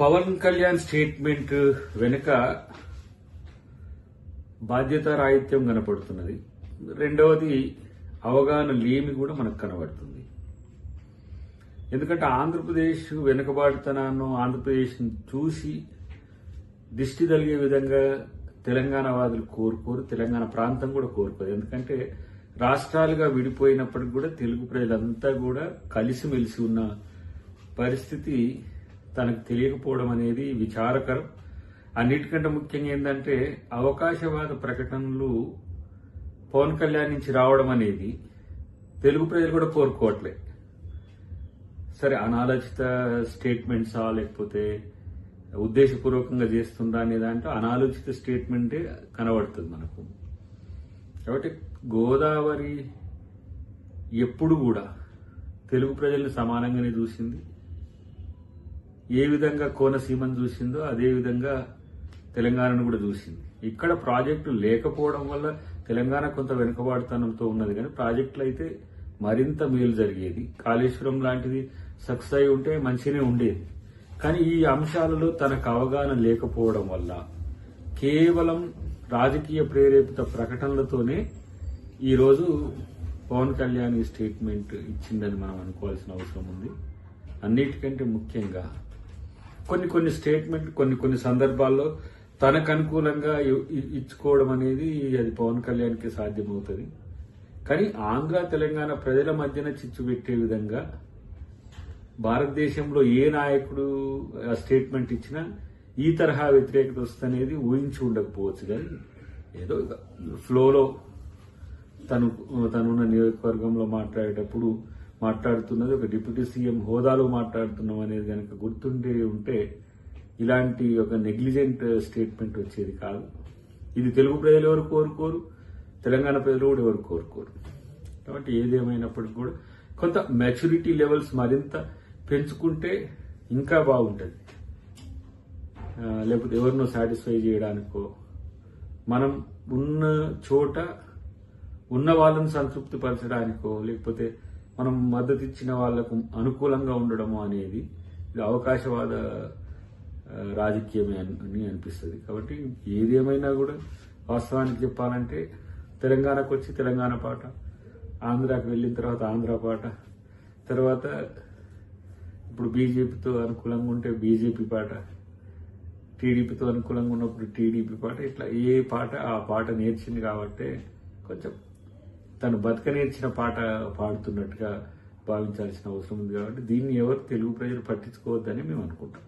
Pawan Kalyan statement వెనుక బాధ్యత రాహిత్యం కనపడుతున్నది. రెండవది అవగాహన లేమి కూడా మనకు కనబడుతుంది. ఎందుకంటే ఆంధ్రప్రదేశ్ వెనుకబాటుతనాన్ని ఆంధ్రప్రదేశ్ చూసి దిష్టి తగిలే విధంగా తెలంగాణ వాదులు కోరుకోరు తెలంగాణ ప్రాంతం కూడా కోరుకోరు. ఎందుకంటే రాష్ట్రాలుగా విడిపోయినప్పటికి కూడా తెలుగు ప్రజలంతా కూడా కలిసిమెలిసి ఉన్న పరిస్థితి తనకు తెలియకపోవడం అనేది విచారకరం. అన్నిటికంటే ముఖ్యంగా ఏంటంటే అవకాశవాద ప్రకటనలు పవన్ కళ్యాణ్ నుంచి రావడం అనేది తెలుగు ప్రజలు కూడా కోరుకోవట్లే. సరే అనాలోచిత స్టేట్మెంట్సా లేకపోతే ఉద్దేశపూర్వకంగా చేస్తుందా అనే దాంట్లో అనాలోచిత స్టేట్మెంటే కనబడుతుంది మనకు. కాబట్టి గోదావరి ఎప్పుడు కూడా తెలుగు ప్రజల్ని సమానంగానే చూసింది. ఏ విధంగా కోనసీమను చూసిందో అదే విధంగా తెలంగాణను కూడా చూసింది. ఇక్కడ ప్రాజెక్టు లేకపోవడం వల్ల తెలంగాణ కొంత వెనుకబాటుతనంతో ఉన్నది కానీ ప్రాజెక్టులు అయితే మరింత మేలు జరిగేది. కాళేశ్వరం లాంటిది సక్సెస్ అయి ఉంటే మంచిగానే ఉండేది. కానీ ఈ అంశాలలో తనకు అవగాహన లేకపోవడం వల్ల కేవలం రాజకీయ ప్రేరేపిత ప్రకటనలతోనే ఈరోజు పవన్ కళ్యాణ్ స్టేట్మెంట్ ఇచ్చిందని మనం అనుకోవాల్సిన అవసరం ఉంది. అన్నిటికంటే ముఖ్యంగా కొన్ని కొన్ని స్టేట్మెంట్ కొన్ని కొన్ని సందర్భాల్లో తనకు అనుకూలంగా ఇ- ఇచ్చుకోవడం అనేది అది పవన్ కళ్యాణ్కి సాధ్యమవుతుంది. కానీ ఆంధ్ర తెలంగాణ ప్రజల మధ్యన చిచ్చు పెట్టే విధంగా భారతదేశంలో ఏ నాయకుడు ఆ స్టేట్మెంట్ ఇచ్చినా ఈ తరహా వ్యతిరేకత వస్తనేది ఊహించి ఉండకపోవచ్చు. కానీ ఏదో ఫ్లోలో తను తనున్న నియోజకవర్గంలో మాట్లాడేటప్పుడు మాట్లాడుతున్నది ఒక డిప్యూటీ సీఎం హోదాలో మాట్లాడుతున్నాం అనేది కనుక గుర్తుండే ఉంటే ఇలాంటి ఒక నెగ్లిజెంట్ స్టేట్మెంట్ వచ్చేది కాదు. ఇది తెలుగు ప్రజలు ఎవరు కోరుకోరు? తెలంగాణ ప్రజలు కూడా ఎవరు కోరుకోరు? కాబట్టి ఏదేమైనప్పటికీ కూడా కొంత మెచ్యూరిటీ లెవెల్స్ మరింత పెంచుకుంటే ఇంకా బాగుంటుంది. లేకపోతే ఎవరినో సాటిస్ఫై చేయడానికో. మనం ఉన్న చోట ఉన్న వాళ్ళని సంతృప్తి పరచడానికో లేకపోతే మనం మద్దతు ఇచ్చిన వాళ్ళకు అనుకూలంగా ఉండడము అనేది ఇది అవకాశవాద రాజకీయమే అని అని అనిపిస్తుంది. కాబట్టి ఏదేమైనా కూడా వాస్తవానికి చెప్పాలంటే తెలంగాణకు వచ్చి తెలంగాణ పాట ఆంధ్రాకి వెళ్ళిన తర్వాత ఆంధ్ర పాట తర్వాత ఇప్పుడు బీజేపీతో అనుకూలంగా ఉంటే బీజేపీ పాట టీడీపీతో అనుకూలంగా ఉన్నప్పుడు టీడీపీ పాట ఇట్లా ఏ పాట ఆ పాట నేర్చింది కాబట్టి కొంచెం తను బతకనేర్చిన పాట పాడుతున్నట్టుగా భావించాల్సిన అవసరం ఉంది కాబట్టి దీన్ని ఎవరు తెలుగు ప్రజలు పట్టించుకోవద్దని మేము అనుకుంటాం